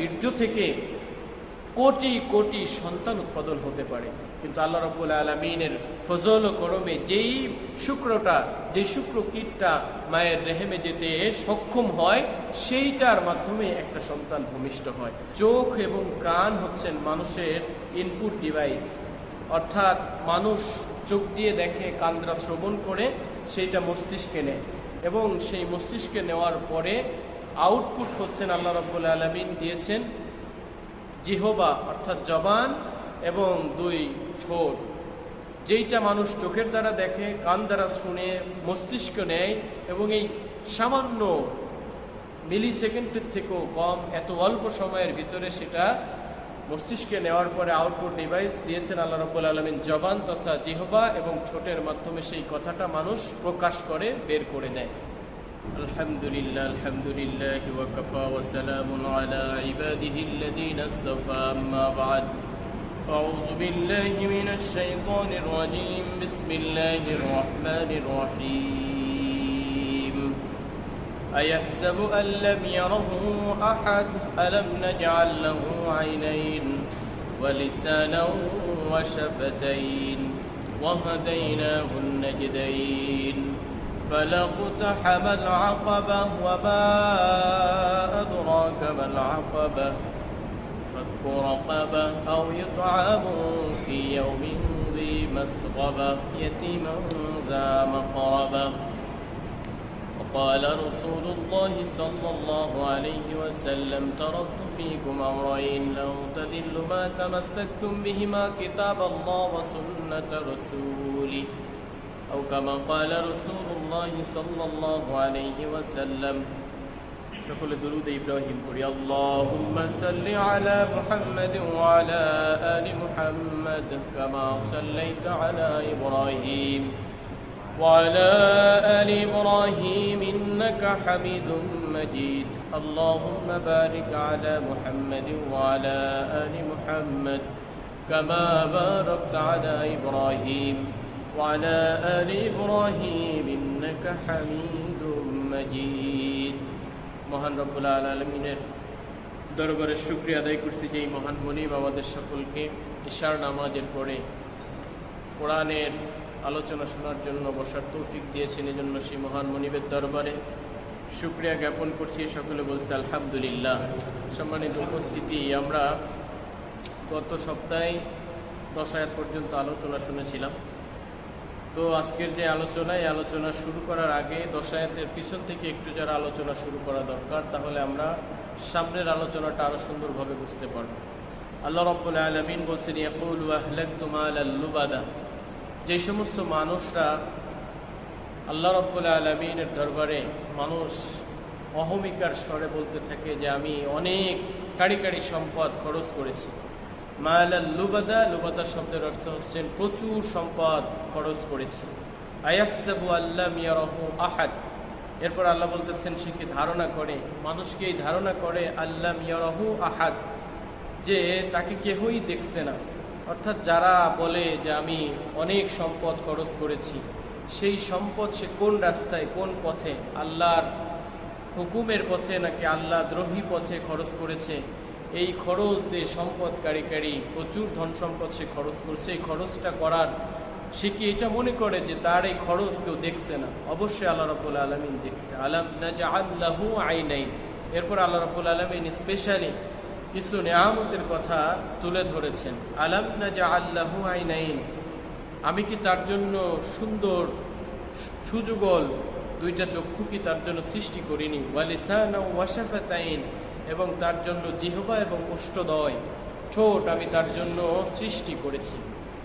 বীর্য থেকে কোটি কোটি সন্তান উৎপাদন হতে পারে। কিন্তু আল্লাহ রব্বুল আলমিনের ফজল ও করমে যেই শুক্রটা, যে শুক্র কীটটা মায়ের রেহেমে যেতে সক্ষম হয়, সেইটার মাধ্যমে একটা সন্তান ভূমিষ্ঠ হয়। চোখ এবং কান হচ্ছেন মানুষের ইনপুট ডিভাইস অর্থাৎ মানুষ চোখ দিয়ে দেখে, কান্দ্রা শ্রবণ করে, সেইটা মস্তিষ্কে নেয়। এবং সেই মস্তিষ্কে নেওয়ার পরে আউটপুট হচ্ছেন আল্লাহ রব্বুল আলমিন দিয়েছেন জিহবা, অর্থাৎ জবান এবং দুই ঠোঁট। যেইটা মানুষ চোখের দ্বারা দেখে, কান দ্বারা শুনে, মস্তিষ্ক নেয় এবং এই সামান্য মিলি সেকেন্ডের থেকেও কম, এত অল্প সময়ের ভিতরে সেটা মস্তিষ্কে নেওয়ার পরে আউটপুট ডিভাইস দিয়েছেন আল্লাহ রব্বুল আলমিন। জবান তথা জিহবা এবং ছোটের মাধ্যমে সেই কথাটা মানুষ প্রকাশ করে, বের করে দেয় الحمد لله الحمد لله وكفى وسلام على عباده الذين اصطفى أما بعد. أعوذ بالله من الشيطان الرجيم. بسم الله الرحمن الرحيم. أيحسب أن لم يره أحد؟ ألم نجعل له عينين ولسانا وشفتين وهديناه النجدين. فلاقتحم العقبة وما أدراك ما العقبة فك رقبة أو يطعم في يوم ذي مسغبة يتيما ذا مقربة. وقال رسول الله صلى الله عليه وسلم تركت فيكم أمرين لو تذلوا ما تمسكتم بهما كتاب الله وسنة رسوله. أو كما قال رسول الله صلى الله عليه وسلم সকলে দরুদ ইব্রাহিম পড়ি আল্লাহুম্মা সাল্লি আলা মুহাম্মাদ ওয়া আলা আলি মুহাম্মাদ কামা সাল্লাইতা আলা ইব্রাহিম وعلى آل إبراهيم إنك حميد مجيد اللهم بارك على محمد وعلى آل محمد كما باركت على إبراهيم وعلى آل إبراهيم إنك حميد مجيد মহান রব্বুল আলমিনের দরবারে শুক্রিয়া আদায় করছি যে এই মহান মনিব আমাদের সকলকে ঈশার নামাজের পরে কোরআনের আলোচনা শোনার জন্য বসার তৌফিক দিয়েছেন এজন্য সেই মহান মনিবের দরবারে শুক্রিয়া জ্ঞাপন করছি সকলে বলছে আলহামদুলিল্লাহ সম্মানিত উপস্থিতি আমরা গত সপ্তাহে দশায়াত পর্যন্ত আলোচনা শুনেছিলাম তো আজকের যে আলোচনা, এই আলোচনা শুরু করার আগে দশায়াতের পিছন থেকে একটু যারা আলোচনা শুরু করা দরকার, তাহলে আমরা সামনের আলোচনাটা আরও সুন্দরভাবে বুঝতে পারব। আল্লাহ রব্বুল আলমিন বলছেন, ইয়াকুল আল্লুবাদা যে সমস্ত মানুষরা আল্লাহ রব্বুল আলমিনের দরবারে মানুষ অহমিকার স্বরে বলতে থাকে যে, আমি অনেক কাড়ি কাড়ি সম্পদ খরচ করেছি। মায়াল লুবাদা লুবাদা শব্দের অর্থ হচ্ছেন প্রচুর সম্পদ খরচ করেছি। আয়াকসাবু আল্লাহ মিয়ারহু আহাদ। এরপর আল্লাহ বলতেছেন, সে কি ধারণা করে? মানুষকে এই ধারণা করে আল্লাহ মিয়ারহু আহাদ, যে তাকে কেহই দেখছে না। অর্থাৎ যারা বলে যে আমি অনেক সম্পদ খরচ করেছি, সেই সম্পদ সে কোন রাস্তায়, কোন পথে, আল্লাহর হুকুমের পথে নাকি আল্লাহ দ্রোহী পথে খরচ করেছে? এই খরচ যে সম্পদ কারি কারি, প্রচুর ধন সম্পদ সে খরচ করছে এই খরচটা করার সে কি এটা মনে করে যে তার এই খরচ কেউ দেখছে না? অবশ্যই আল্লাহ রবুল আলমিন দেখছে। আলাম না যে আল্লাহু আই নাই এরপর আল্লাহ রবুল আলমিন স্পেশালি কিছু নেয়ামতের কথা তুলে ধরেছেন। আলাম না যে আল্লাহু আই নাইন আমি কি তার জন্য সুন্দর সুযুগল দুইটা চক্ষু কি তার জন্য সৃষ্টি করিনি? ওয়ালিসান ওয়াশাফাতাইন। এবং তার জন্য জিহবা এবং অষ্টদয় ঠোঁট আমি তার জন্য সৃষ্টি করেছি।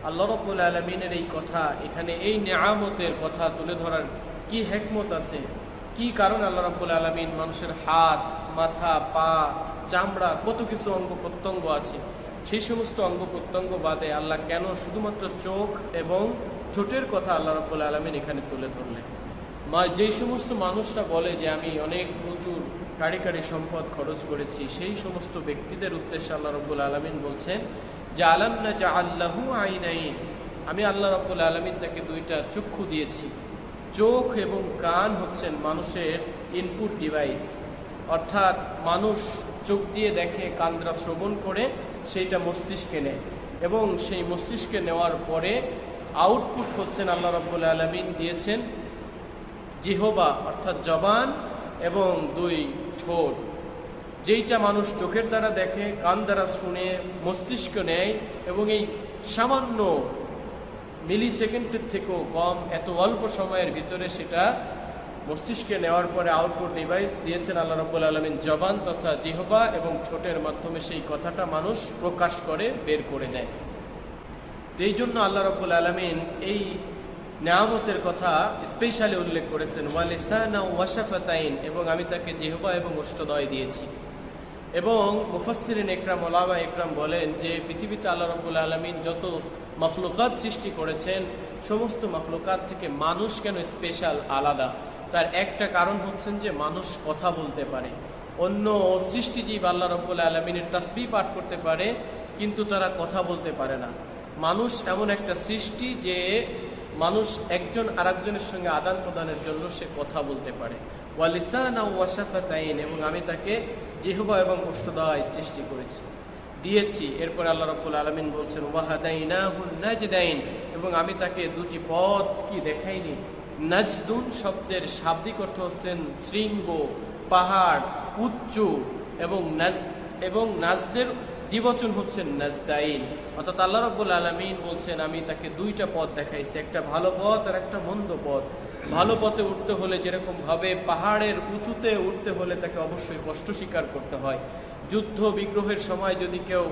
আল্লাহ রব্বুল আলমিনের এই কথা, এখানে এই নেয়ামতের কথা তুলে ধরার কি হেকমত আছে? কি কারণ আল্লাহ রব্বুল আলমিন মানুষের হাত, মাথা, পা, চামড়া কত কিছু অঙ্গ প্রত্যঙ্গ আছে? সেই সমস্ত অঙ্গ প্রত্যঙ্গ বাদে আল্লাহ কেন শুধুমাত্র চোখ এবং ঠোঁটের কথা আল্লাহ রব্বুল আলমিন এখানে তুলে ধরলেন? মা, যেই সমস্ত মানুষরা বলে যে আমি অনেক প্রচুর কারি কারি সম্পদ খরচ করেছি। সেই সমস্ত ব্যক্তিদের উদ্দেশ্যে আল্লাহ রব্বুল আলমিন বলছেন যে আলাম না যা আল্লাহু আইন আমি আল্লাহ রব্বুল আলমিন তাকে দুইটা চক্ষু দিয়েছি। চোখ এবং কান হচ্ছেন মানুষের ইনপুট ডিভাইস অর্থাৎ মানুষ চোখ দিয়ে দেখে কান্দ্রা শ্রবণ করে, সেইটা মস্তিষ্কে নেয়। এবং সেই মস্তিষ্কে নেওয়ার পরে আউটপুট হচ্ছেন আল্লাহ রব্বুল আলমিন দিয়েছেন জিহবা, অর্থাৎ জবান এবং দুই ঠোঁট যেইটা মানুষ চোখের দ্বারা দেখে, কান দ্বারা শুনে, মস্তিষ্ক নেয় এবং এই সামান্য মিলি সেকেন্ডের থেকেও কম, এত অল্প সময়ের ভিতরে সেটা মস্তিষ্কে নেওয়ার পরে আউটপুট ডিভাইস দিয়েছেন আল্লাহ রব্বুল আলমিন, জবান তথা জিহবা এবং ছোটের মাধ্যমে সেই কথাটা মানুষ প্রকাশ করে, বের করে দেয়। এই জন্য আল্লাহ রব্বুল আলমিন এই নেয়ামতের কথা স্পেশালি উল্লেখ করেছেন, ওয়ালিসানা এবং আমি তাকে জিহবা এবং অষ্টদয় দিয়েছি। এবং মুফাসসিরিন একরাম, ওলামা একরাম বলেন যে, পৃথিবীতে আল্লাহ রব্বুল আলমিন যত মখলুকাত সৃষ্টি করেছেন, সমস্ত মখলুকাত থেকে মানুষ কেন স্পেশাল আলাদা? তার একটা কারণ হচ্ছেন যে, মানুষ কথা বলতে পারে। অন্য সৃষ্টিজীব আল্লাহ রব্বুল আলমিনের তাসবি পাঠ করতে পারে, কিন্তু তারা কথা বলতে পারে না। মানুষ এমন একটা সৃষ্টি যে মানুষ একজন আরেকজনের সঙ্গে আদান প্রদানের জন্য সে কথা বলতে পারে। এবং আমি তাকে জিহবা এবং অষ্টদয় সৃষ্টি করেছি। দিয়েছি। এরপর আল্লাহ রব্বুল আলমিন বলছেন ওয়াহাদাইনা এবং আমি তাকে দুটি পথ কি দেখাইনি। নাজদুন শব্দের শাব্দিক অর্থ হচ্ছেন শৃঙ্গ, পাহাড়, উচ্চ, এবং নাজ, এবং নাজদের দ্বিবচন হচ্ছেন নাজদাইন অর্থাৎ আল্লাহ রব্বুল আলমিন বলছেন, আমি তাকে দুইটা পথ দেখাইছি, একটা ভালো পথ আর একটা মন্দ পথ। ভালো পথে উঠতে হলে যেরকম ভাবে পাহাড়ের উঁচুতে উঠতে হলে তাকে অবশ্যই কষ্ট স্বীকার করতে হয়। যুদ্ধ বিগ্রহের সময় যদি কেউ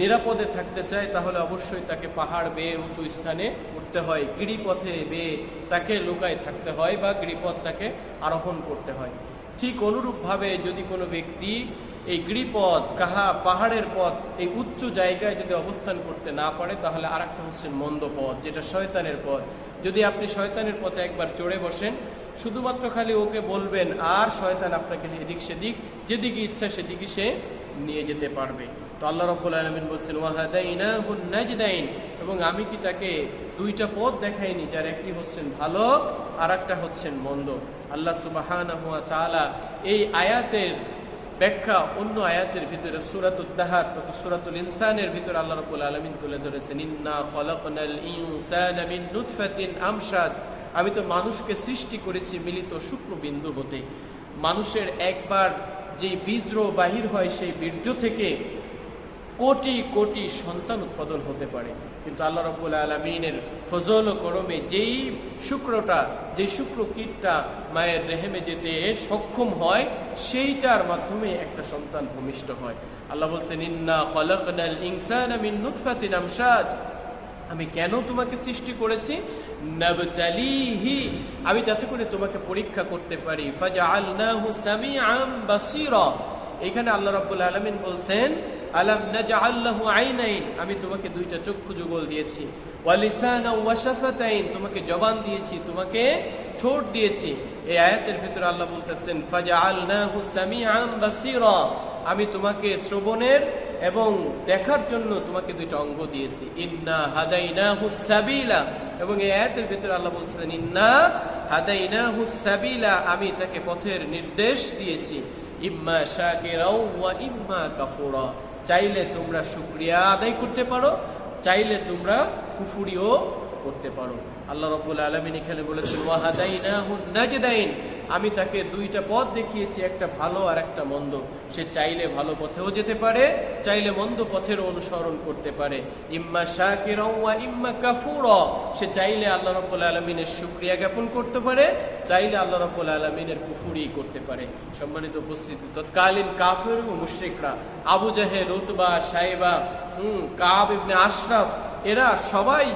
নিরাপদে থাকতে চায়, তাহলে অবশ্যই তাকে পাহাড় বেয়ে উঁচু স্থানে উঠতে হয়। গিরিপথে বেয়ে তাকে লুকায় থাকতে হয় বা গিরিপথ তাকে আরোহণ করতে হয়। ঠিক অনুরূপভাবে যদি কোনো ব্যক্তি এই গিরিপথ, কাহা পাহাড়ের পথ, এই উচ্চ জায়গায় যদি অবস্থান করতে না পারে, তাহলে আর একটা হচ্ছেন মন্দ পথ, যেটা শয়তানের পথ। যদি আপনি শয়তানের পথে একবার চড়ে বসেন, শুধুমাত্র খালি ওকে বলবেন, আর শয়তান আপনাকে এদিক সেদিক, যেদিকে ইচ্ছা সেদিকে সে নিয়ে যেতে পারবে। তো আল্লাহ রব্বুল আলমিন বলছেন ওয়াহাদাইনা এবং আমি কি তাকে দুইটা পথ দেখাইনি, যার একটি হচ্ছেন ভালো আর একটা হচ্ছেন মন্দ। আল্লাহ সুবাহ এই আয়াতের ব্যাখ্যা অন্য আয়াতের ভিতরে সুরাত উদ্দাহাত তথা সুরাতুল ইনসানের ভিতরে আল্লাহ রবুল আলমিন তুলে ধরেছেন, ইন্না খলাকনাল ইনসান মিন নুতফাতিন আমসাদ আমি তো মানুষকে সৃষ্টি করেছি মিলিত শুক্রবিন্দু হতে। মানুষের একবার যে বীজ্র বাহির হয় সেই বীর্য থেকে কোটি কোটি সন্তান উৎপাদন হতে পারে। কিন্তু আল্লাহ রব্বুল আলমিনের ফজল করমে যেই শুক্রটা, যে শুক্র কীটটা মায়ের রেহেমে যেতে সক্ষম হয়, সেইটার মাধ্যমে একটা সন্তান ভূমিষ্ঠ হয়। আল্লাহ বলছেন, ইন্না খলকনাল ইনসানা মিন নুতফাতিন আমশাজ। আমি কেন তোমাকে সৃষ্টি করেছি? নাবতালিহি। আমি যাতে করে তোমাকে পরীক্ষা করতে পারি। ফাজআলনাহু সামিআম বাসীরা। এখানে আল্লাহ রাব্বুল আলামিন বলছেন আলাম নাজআল্লাহু আইনাইন, আমি তোমাকে দুইটা চক্ষু যুগল দিয়েছি। ওয়ালিসানা ওয়াশাফাতাইন, তোমাকে জবান দিয়েছি, তোমাকে ঠোঁট দিয়েছি। এই আয়াতের ভিতরে আল্লাহ বলতেছেন, ফাজআলনাহু সামিআম বাসীরা আমি তোমাকে শ্রবণের এবং দেখার জন্য তোমাকে দুইটা অঙ্গ দিয়েছি। ইন্না হাদাইনাহু সাবিলা এবং এই আয়াতের ভিতরে আল্লাহ বলছেন ইন্না হাদাইনাহু সাবিলা আমি তাকে পথের নির্দেশ দিয়েছি। ইম্মা শাকিরাও ওয়া ইম্মা কাফুরা চাইলে তোমরা শুক্রিয়া আদায় করতে পারো, চাইলে তোমরা কুফুরিও করতে পারো। আল্লাহ রব্বুল আলমিন এখানে বলেছেন ওয়াহাদাইন আমি তাকে দুইটা পথ দেখিয়েছি, একটা ভালো আর একটা মন্দ। সে চাইলে ভালো পথেও যেতে পারে, চাইলে মন্দ পথেরও অনুসরণ করতে পারে। ইম্মা শাকির ইম্মা কাফুর সে চাইলে আল্লাহ রব্বুল আলমিনের শুক্রিয়া জ্ঞাপন করতে পারে, চাইলে আল্লাহ রব্বুল আলমিনের কুফুরি করতে পারে। সম্মানিত উপস্থিতি, তৎকালীন কাফের ও মুশ্রিকরা, আবু জাহেদ উতবা সাহেবা হুম, কাব ইবনে আশরাফ, এরা সবাই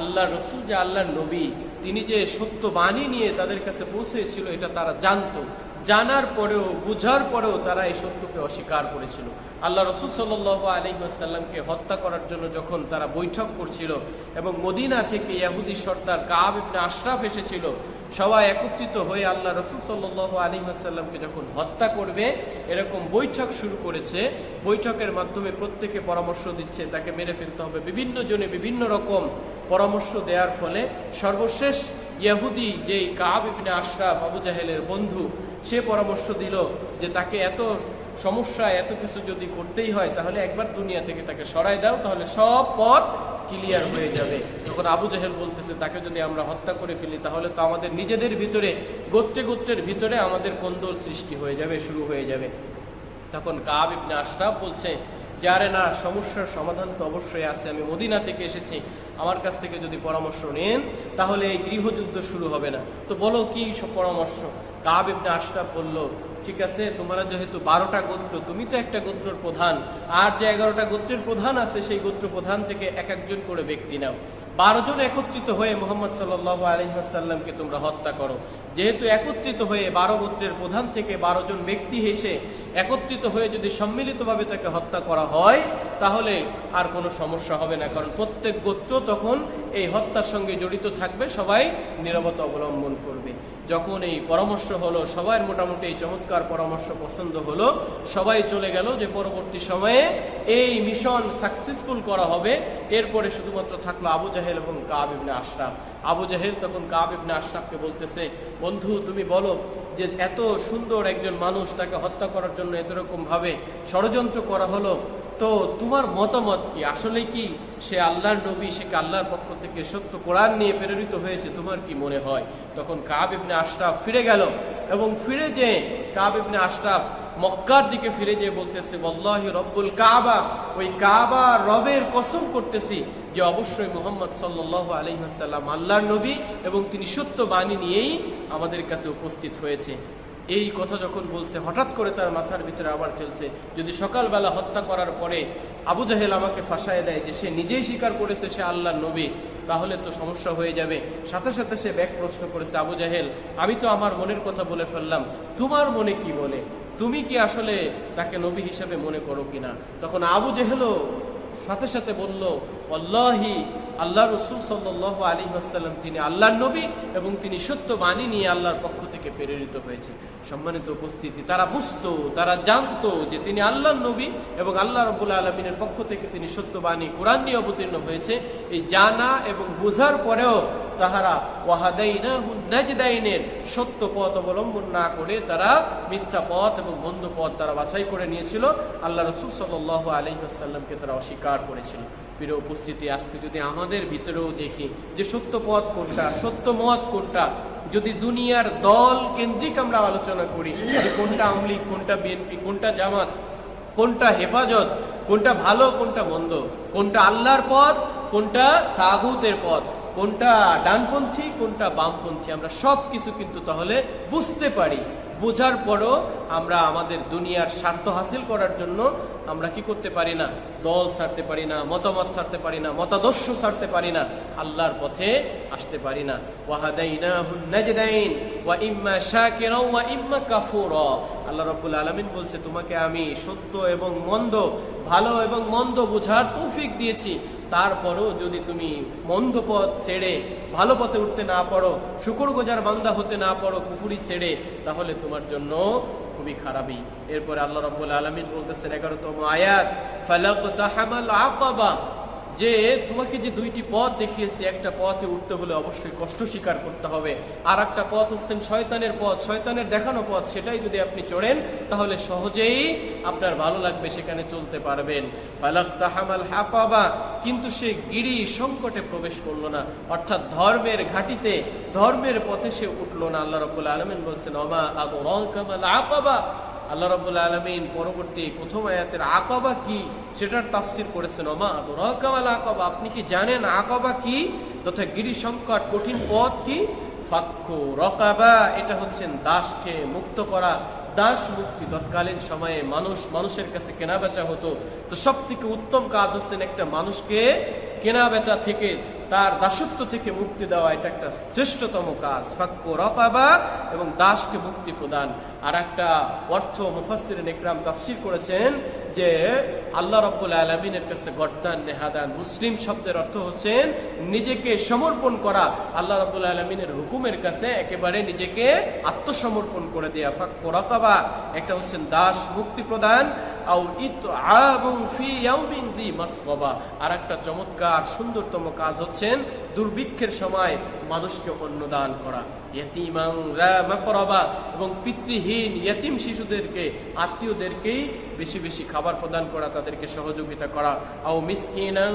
আল্লাহ রসুল যে আল্লাহর নবী। তিনি যে সত্য বাণী নিয়ে তাদের কাছে পৌঁছেছিল, এটা তারা জানতো। জানার পরেও, বুঝার পরেও তারা এই সত্যকে অস্বীকার করেছিল। আল্লাহ রসুল সাল আলিমাসাল্লামকে হত্যা করার জন্য যখন তারা বৈঠক করছিল এবং মদিনা থেকে ইয়াহুদি সর্দার কাব ইবনে আশরাফ এসেছিল, সবাই একত্রিত হয়ে আল্লাহ রসুল সাল্লাহ আলিমাসাল্লামকে যখন হত্যা করবে, এরকম বৈঠক শুরু করেছে। বৈঠকের মাধ্যমে প্রত্যেকে পরামর্শ দিচ্ছে, তাকে মেরে ফেলতে হবে। বিভিন্ন জনে বিভিন্ন রকম পরামর্শ দেওয়ার ফলে সর্বশেষ ইয়াহুদি যেই কাব ইবনে আশরাফ আবু জাহেলের বন্ধু, সে পরামর্শ দিল যে তাকে এত সমস্যা, এত কিছু যদি করতেই হয়, তাহলে একবার দুনিয়া থেকে তাকে সরাই দাও, তাহলে সব পথ ক্লিয়ার হয়ে যাবে। তখন আবু জাহেল বলতেছে, তাকে যদি আমরা হত্যা করে ফেলি, তাহলে তো আমাদের নিজেদের ভিতরে, গোত্রে গোত্রের ভিতরে আমাদের কোন্দল সৃষ্টি হয়ে যাবে, শুরু হয়ে যাবে। তখন কাব ইবনে আশরাফ বলছে যে আরে না সমস্যার সমাধান তো অবশ্যই আছে। আমি মদিনা থেকে এসেছি। আমার কাছ থেকে যদি পরামর্শ নেন, তাহলে এই গৃহযুদ্ধ শুরু হবে না। তো বলো কি পরামর্শ? কাব ইবনে আশরাফ বলল, ঠিক আছে, তোমরা যেহেতু বারোটা গোত্র, তুমি তো একটা গোত্রের প্রধান। আর যে এগারোটা গোত্রের প্রধান আছে, সেই গোত্র প্রধান থেকে এক একজন করে ব্যক্তি নাও। বারো জন একত্রিত হয়ে মোহাম্মদ সাল্লাহ আলহিহাসাল্লামকে তোমরা হত্যা করো। যেহেতু একত্রিত হয়ে বারো গোত্রের প্রধান থেকে বারো জন ব্যক্তি এসে একত্রিত হয়ে যদি সম্মিলিতভাবে তাকে হত্যা করা হয়, তাহলে আর কোনো সমস্যা হবে না, কারণ প্রত্যেক গোত্র তখন এই হত্যার সঙ্গে জড়িত থাকবে, সবাই নিরবতা অবলম্বন করবে। যখন এই পরামর্শ হলো সবার মোটামুটি এই চমৎকার পরামর্শ পছন্দ হলো, সবাই চলে গেল যে পরবর্তী সময়ে এই মিশন সাকসেসফুল করা হবে। এরপরে শুধুমাত্র থাকল আবু জাহেল এবং কাব ইবনে আশরাফ। আবু জাহেল তখন কাব ইবনে আশরাফকে বলতেছে, বন্ধু, তুমি বলো যে এত সুন্দর একজন মানুষ তাকে হত্যা করার জন্য ভাবে ষড়যন্ত্র করা হলো, তো তোমার মতামত কি? আসলে কি সে আল্লাহর নবী, সে আল্লাহর পক্ষ থেকে সত্য কোরআন নিয়ে প্রেরিত হয়েছে? তোমার কি মনে হয়? তখন কাব ইবনে আশরাফ ফিরে গেল এবং ফিরে যে কাব ইবনে আশরাফ মক্কার দিকে ফিরে যেয়ে বলতেছে বল্লাহি রব্বুল কাবা। ওই কাবা রবের কসম করতেছি যে অবশ্যই মোহাম্মদ সাল্লাহ আলহিহাসাল্লাম আল্লাহর নবী এবং তিনি সত্য বাণী নিয়েই আমাদের কাছে উপস্থিত হয়েছে। এই কথা যখন বলছে, হঠাৎ করে তার মাথার ভিতরে আবার খেলছে যদি সকালবেলা হত্যা করার পরে আবু জাহেল আমাকে ফাঁসায় দেয় যে সে নিজেই স্বীকার করেছে সে আল্লাহর নবী, তাহলে তো সমস্যা হয়ে যাবে। সাথে সাথে সে ব্যাক প্রশ্ন করেছে, আবু জাহেল, আমি তো আমার মনের কথা বলে ফেললাম। তোমার মনে কি বলে তুমি কি আসলে তাকে নবী হিসেবে মনে করো কিনা? তখন আবু জেহেলও সাথে সাথে বলল, আল্লাহি, আল্লাহ রসুল সাল্লাহ আলী আসাল্লাম তিনি আল্লাহর নবী এবং তিনি সত্য বাণী নিয়ে আল্লাহর পক্ষ থেকে প্রেরিত হয়েছে সম্মানিত উপস্থিতি, তারা বুঝত, তারা জানতো যে তিনি আল্লাহর নবী এবং আল্লাহ রবুল্লা আলমিনের পক্ষ থেকে তিনি সত্য বাণী, কোরআন নিয়ে অবতীর্ণ হয়েছে। এই জানা এবং বোঝার পরেও তাহারা ওয়াহাদাইনা নাজদাইনের সত্য পথ অবলম্বন না করে তারা মিথ্যা পথ এবং বন্ধ পথ তারা বাছাই করে নিয়েছিল। আল্লাহ রসুল সাল্লাহ আলহিহাসাল্লামকে তারা অস্বীকার করেছিল। প্রিয় উপস্থিতি, আজকে যদি আমাদের ভিতরেও দেখি যে সত্য পথ কোনটা, সত্য মত কোনটা, যদি দুনিয়ার দল কেন্দ্রিক আমরা আলোচনা করি যে কোনটা আওয়ামী লীগ, কোনটা বিএনপি, কোনটা জামাত, কোনটা হেফাজত, কোনটা ভালো, কোনটা মন্দ, কোনটা আল্লাহর পথ, কোনটা তাগুতের পথ কোনটা ডানপন্থী, কোনটা বামপন্থী, আমরা সব কিছু কিন্তু তাহলে বুঝতে পারি। বোঝার পরও আমরা আমাদের দুনিয়ার স্বার্থ হাসিল করার জন্য আমরা কি করতে পারি না? দল ছাড়তে পারি না, মতামত ছাড়তে পারি না, মতাদর্শ ছাড়তে পারি না, আল্লাহর পথে আসতে পারি না। ওয়া ইম্মা ওয়া ইম্মা আল্লাহ রাব্বুল আলামিন বলছে, তোমাকে আমি সত্য এবং মন্দ, ভালো এবং মন্দ বোঝার তৌফিক দিয়েছি। তারপরও যদি তুমি মন্দ পথ ছেড়ে ভালো পথে উঠতে না পারো শুকুর গোজার বান্দা হতে না পারো, কুফুরি ছেড়ে, তাহলে তোমার জন্য খুবই খারাপই। এরপরে আল্লাহ রব্বুল আলমিন বলতেছেন, এগারোতম আয়াত ফালাক তাহামাল আকাবা। যে তোমাকে যে দুইটি পথ দেখিয়েছি, একটা পথে উঠতে হলে অবশ্যই কষ্ট স্বীকার করতে হবে। আর একটা পথ হচ্ছেন শয়তানের পথ। শয়তানের দেখানো পথ, সেটাই যদি আপনি চড়েন, তাহলে সহজেই আপনার ভালো লাগবে, সেখানে চলতে পারবেন। কিন্তু সে গিরি সংকটে প্রবেশ করল না। অর্থাৎ ধর্মের ঘাটিতে, ধর্মের পথে সে উঠল না। আল্লাহ রব্বুল আলমিন বলছেন অমা আগমাল আকাবা আল্লাহ রব্বুল আলমিন পরবর্তী প্রথম আয়াতের আকাবা কি? সেটার তাফসির করেছেন। অমা আদরাকামাল আকবা। আপনি কি জানেন আকাবা কি? তথা গিরি সংকট কঠিন পথ কি? ফাক্কু রকাবা। এটা হচ্ছেন দাসকে মুক্ত করা, দাস মুক্তি। তৎকালীন সময়ে মানুষ মানুষের কাছে কেনা বেচা হতো। তো সব থেকে উত্তম কাজ হচ্ছেন একটা মানুষকে কেনা বেচা থেকে তার দাসত্ব থেকে মুক্তি দেওয়া এটা একটা শ্রেষ্ঠতম কাজ। ফাক্য রকাবা এবং দাসকে মুক্তি প্রদান। আর একটা অর্থ মুফাসির ইকরাম তাফসির করেছেন যে আল্লাহ রব্বুল আলমিনের কাছে গর্দান নেহাদান মুসলিম শব্দের অর্থ হচ্ছেন নিজেকে সমর্পণ করা। আল্লাহ রব্বুল আলমিনের হুকুমের কাছে একেবারে নিজেকে আত্মসমর্পণ করে দেয়া। ফাক্য রকাবা, একটা হচ্ছেন দাস মুক্তি প্রদান। আও ইতআবুন ফি ইয়াউমিন দি মাসগাবা। আর একটা চমৎকার, সুন্দরতম কাজ হচ্ছেন দুর্ভিক্ষের সময় মানুষকে অন্নদান করা। এবং পিতৃহীন ইয়তিম শিশুদেরকে, আত্মীয়দেরকেই বেশি বেশি খাবার প্রদান করা, তাদেরকে সহযোগিতা করা। আও মিসকিনাং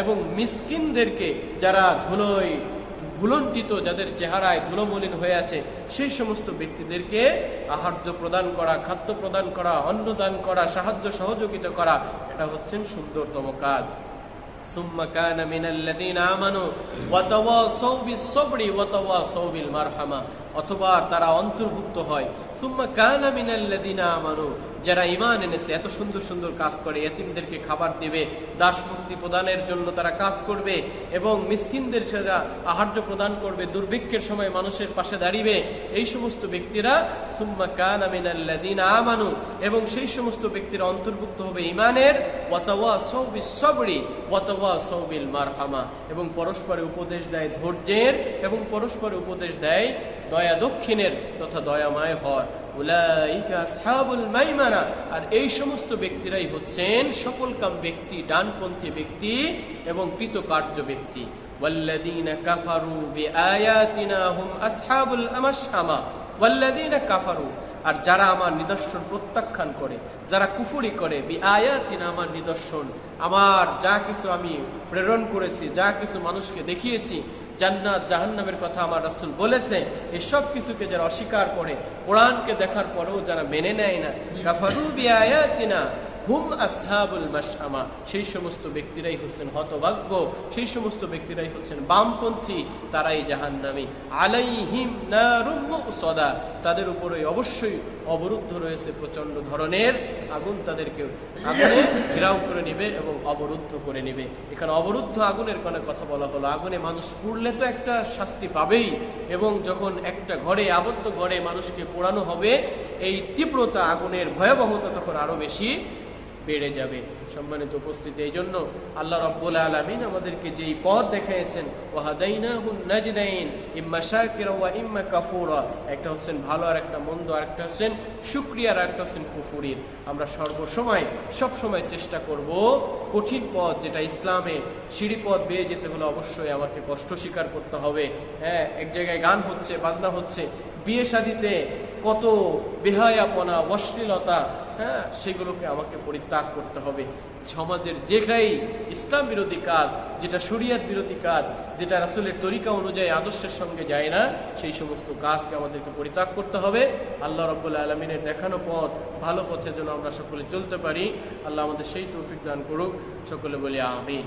এবং মিসকিনদেরকে, যারা ধুলোয় ভুলন্টিত যাদের চেহারায় ধুলোমলিন হয়ে আছে সেই সমস্ত ব্যক্তিদেরকে আহার্য প্রদান করা খাদ্য প্রদান করা অন্নদান করা সাহায্য সহযোগিতা করা এটা হচ্ছেন সুন্দরতম কাজ ثم كان من الذين آمنوا وتواصوا بالصبر وتواصوا بالمرحمة অথবা তারা অন্তর্ভুক্ত হয় সুম্মা কানা মিনাল্লাযিনা আমানু যারা ঈমান এনেছে, এত সুন্দর সুন্দর কাজ করে, এতিমদেরকে খাবার দেবে দাস মুক্তি প্রদানের জন্য তারা কাজ করবে, এবং মিসকিনদের যারা আহার্য প্রদান করবে, দুর্ভিক্ষের সময় মানুষের পাশে দাঁড়িয়ে এই সমস্ত ব্যক্তিরা সুম্মা কানা মিনাল্লাযিনা আমানু, এবং সেই সমস্ত ব্যক্তিরা অন্তর্ভুক্ত হবে ঈমানের, ওয়াতাওয়াসাউ বিস-সাবরি, ওয়াতাওয়াসাউ বিল মারহামা এবং পরস্পরে উপদেশ দেয় ধৈর্যের, এবং পরস্পরে উপদেশ দেয় দয়া দক্ষিণের, তথা দয়াময় হর উলাইকা আসহাবুল মাইমানা আর এই সমস্ত ব্যক্তিরাই হচ্ছেন সকল কাম ব্যক্তি ডানপন্থী ব্যক্তি এবং কৃতকার্য ব্যক্তি والذين كفروا بآياتنا هم أصحاب الأمشأمة والذين كفروا আর যারা আমার নিদর্শন প্রত্যাখ্যান করে যারা কুফুরি করে বি আয়াতিনা আমার নিদর্শন আমার যা কিছু আমি প্রেরণ করেছি যা কিছু মানুষকে দেখিয়েছি জান্নাত, জাহান্নামের কথা আমার রাসুল বলেছে। এসব সব কিছুকে যারা অস্বীকার করে, কোরআনকে দেখার পরেও যারা মেনে নেয় না হুম আসহাবুল মাশআমা, সেই সমস্ত ব্যক্তিরাই হচ্ছেন হতভাগ্য, সেই সমস্ত ব্যক্তিরাই হচ্ছেন বামপন্থী, তারাই জাহান জাহান্নামী। আলাইহিম মুসদা, তাদের উপরে অবশ্যই অবরুদ্ধ রয়েছে প্রচণ্ড ধরনের আগুন, তাদেরকে আগুনে ঘেরাও করে নেবে এবং অবরুদ্ধ করে নেবে। এখানে অবরুদ্ধ আগুনের কোনো কথা বলা হলো। আগুনে মানুষ পুড়লে তো একটা শাস্তি পাবেই এবং যখন একটা ঘরে, আবদ্ধ ঘরে মানুষকে পোড়ানো হবে, এই তীব্রতা আগুনের ভয়াবহতা তখন আরও বেশি বেড়ে যাবে। সম্মানিত উপস্থিতি এই জন্য আল্লাহ রব্বুল আলমিন আমাদেরকে যেই পথ দেখাইছেন নাজদাইন ইম্মা শাকিরা ইম্মা কাফুরা। একটা হচ্ছেন ভালো আর একটা মন্দ, আর একটা হচ্ছেন শুকরিয়া, আর একটা হচ্ছেন কুফুরির। আমরা সর্বসময়, সবসময় চেষ্টা করব কঠিন পথ, যেটা ইসলামে সিঁড়ি পথ বেয়ে যেতে হলে অবশ্যই আমাকে কষ্ট স্বীকার করতে হবে। হ্যাঁ এক জায়গায় গান হচ্ছে, বাজনা হচ্ছে, বিয়ে শাদিতে কত বেহায়াপনা, অশ্লীলতা হ্যাঁ সেগুলোকে আমাকে পরিত্যাগ করতে হবে। সমাজের যেটাই ইসলাম বিরোধী কাজ, যেটা শরিয়াত বিরোধী কাজ, যেটা রাসুলের তরিকা অনুযায়ী আদর্শের সঙ্গে যায় না, সেই সমস্ত কাজকে আমাদেরকে পরিত্যাগ করতে হবে। আল্লাহ রব্বুল্লা আলমিনের দেখানো পথ, ভালো পথের জন্য আমরা সকলে চলতে পারি। আল্লাহ আমাদের সেই তৌফিক দান করুক। সকলে বলি আমিন।